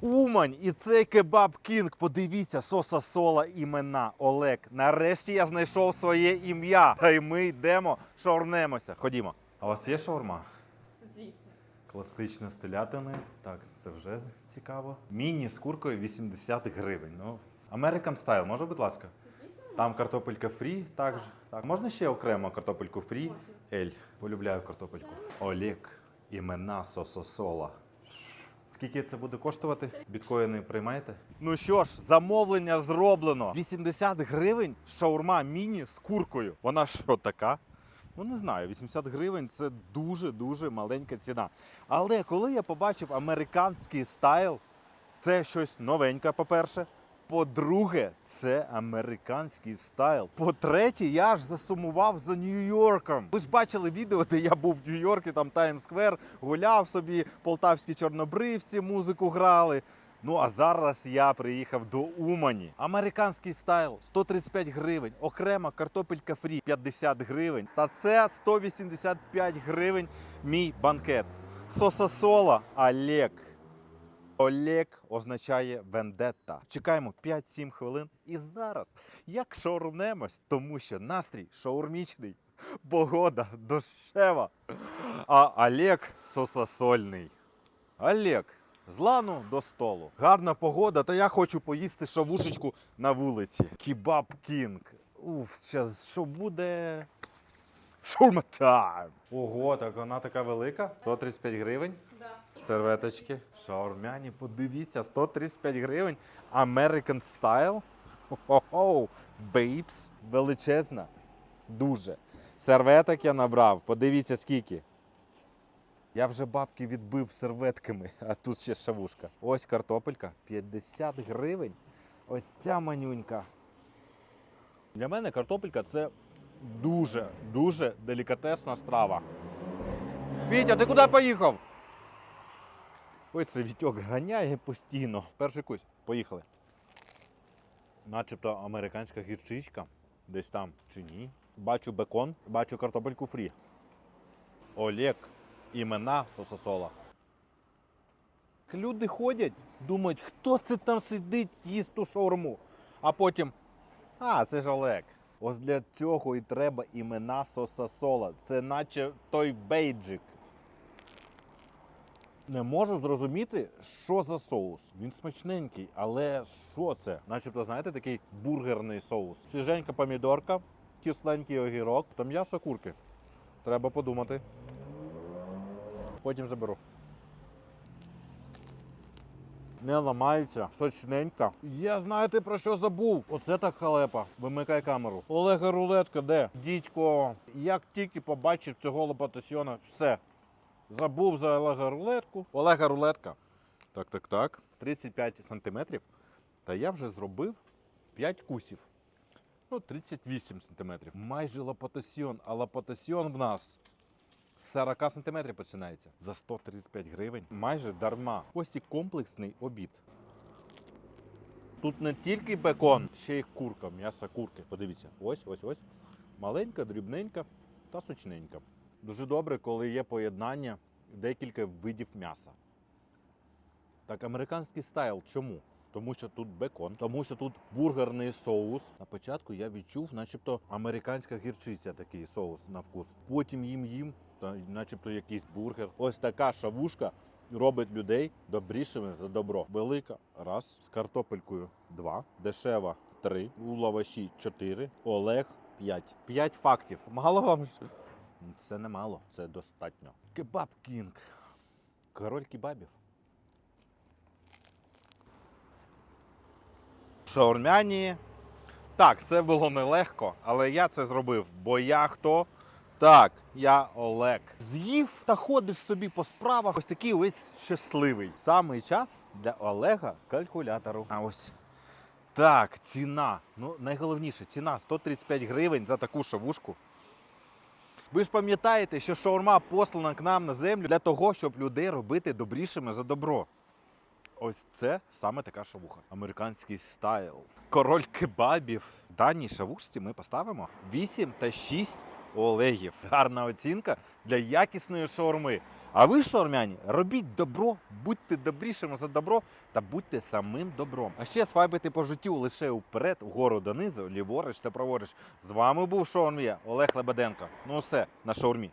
Умань і цей кебаб Кінг. Подивіться, соса сола імена Олег. Нарешті я знайшов своє ім'я. Та й ми йдемо, шаурнемося. Ходімо. А у вас є шаурма? Звісно. Класична з. Так, це вже цікаво. Міні з куркою 80 гривень. Ну, American Style, може, будь ласка? Там картопелька фрі, також. Так, можна ще окремо картопельку фрі? Ель, полюбляю картопельку. Олег, імена Сососола. Скільки це буде коштувати? Біткоїни приймаєте? Ну що ж, замовлення зроблено. 80 гривень шаурма міні з куркою. Вона що така? Ну не знаю, 80 гривень це дуже-дуже маленька ціна. Але коли я побачив американський стайл, це щось новеньке, по-перше. По-друге, це американський стайл. По-третє, я аж засумував за Нью-Йорком. Ви ж бачили відео, де я був в Нью-Йорку, там Таймс-сквер, гуляв собі, полтавські чорнобривці музику грали. Ну а зараз я приїхав до Умані. Американський стайл 135 гривень, окрема картопелька фрі 50 гривень. Та це 185 гривень мій банкет. Сосасола Олег. Олег означає вендетта. Чекаємо 5-7 хвилин. І зараз як шаурнемось, тому що настрій шаурмічний, погода дощева. А Олег сосасольний. Олег, з лану до столу. Гарна погода, та я хочу поїсти шавушечку на вулиці. Кебаб Кінг. Уф, зараз що буде? Шаурма тайм. Ого, так вона така велика. 135 гривень. Да. Серветочки. Шаурмяні, подивіться, 135 гривень. American Style. Хо-хо-хо. Бейбс. Величезна. Дуже. Серветок я набрав. Подивіться скільки. Я вже бабки відбив серветками, а тут ще шавушка. Ось картопелька. 50 гривень. Ось ця манюнька. Для мене картопелька це дуже, дуже делікатесна страва. Вітя, ти куди поїхав? Ой, це Вітьок ганяє постійно. Перший кусь, поїхали. Начебто американська гірчичка. Десь там чи ні. Бачу бекон, бачу картопельку фрі. Олег, імена Сососола. Люди ходять, думають, хто це там сидить, їсть ту шаурму. А потім. А, це ж Олег. Ось для цього і треба імена Сосасола. Це наче той бейджик. Не можу зрозуміти, що за соус. Він смачненький, але що це? Начебто, знаєте, такий бургерний соус. Свіженька помідорка, кисленький огірок та м'ясо курки. Треба подумати. Потім заберу. Не ламається, сочненька. Я знаєте про що забув? Оце так халепа. Вимикай камеру. Олега рулетка, де? Дідько, як тільки побачив цього лопатасьйона, все. Забув за Олега рулетку. Олега рулетка. Так, так, так. 35 сантиметрів. Та я вже зробив 5 кусів. Ну, 38 сантиметрів. Майже лопатасьйон. А лопатасьйон в нас 40 сантиметрів починається. За 135 гривень. Майже дарма. Ось і комплексний обід. Тут не тільки бекон, ще й курка, м'ясо курки. Подивіться, ось, ось, ось. Маленька, дрібненька та сочненька. Дуже добре, коли є поєднання декілька видів м'яса. Так, американський стайл. Чому? Тому що тут бекон, тому що тут бургерний соус. На початку я відчув, начебто американська гірчиця такий соус на вкус. Потім їм їм, та начебто якийсь бургер. Ось така шавушка робить людей добрішими за добро. Велика раз, з картопелькою два, дешева три, у лаваші чотири, Олег п'ять. П'ять фактів. Мало вам? Це не мало, це достатньо. Кебаб Кінг. Король кебабів. Шаурмяні. Так, це було нелегко, але я це зробив, бо я хто? Так, я Олег. З'їв та ходиш собі по справах. Ось такий ось щасливий. Самий час для Олега калькулятору. А ось. Так, ціна. Ну, найголовніше, ціна 135 гривень за таку шавушку. Ви ж пам'ятаєте, що шаурма послана к нам на землю для того, щоб людей робити добрішими за добро. Ось це саме така шавуха. Американський стайл. Король кебабів. Даній шавушці ми поставимо 8 та 6 олегів. Гарна оцінка для якісної шаурми. А ви, шаурмяні, робіть добро, будьте добрішими за добро та будьте самим добром. А ще свайбайте по життю лише вперед, вгору донизу, ліворуч та праворуч. З вами був шаурмія Олег Лебеденко. Ну все, на шаурмі.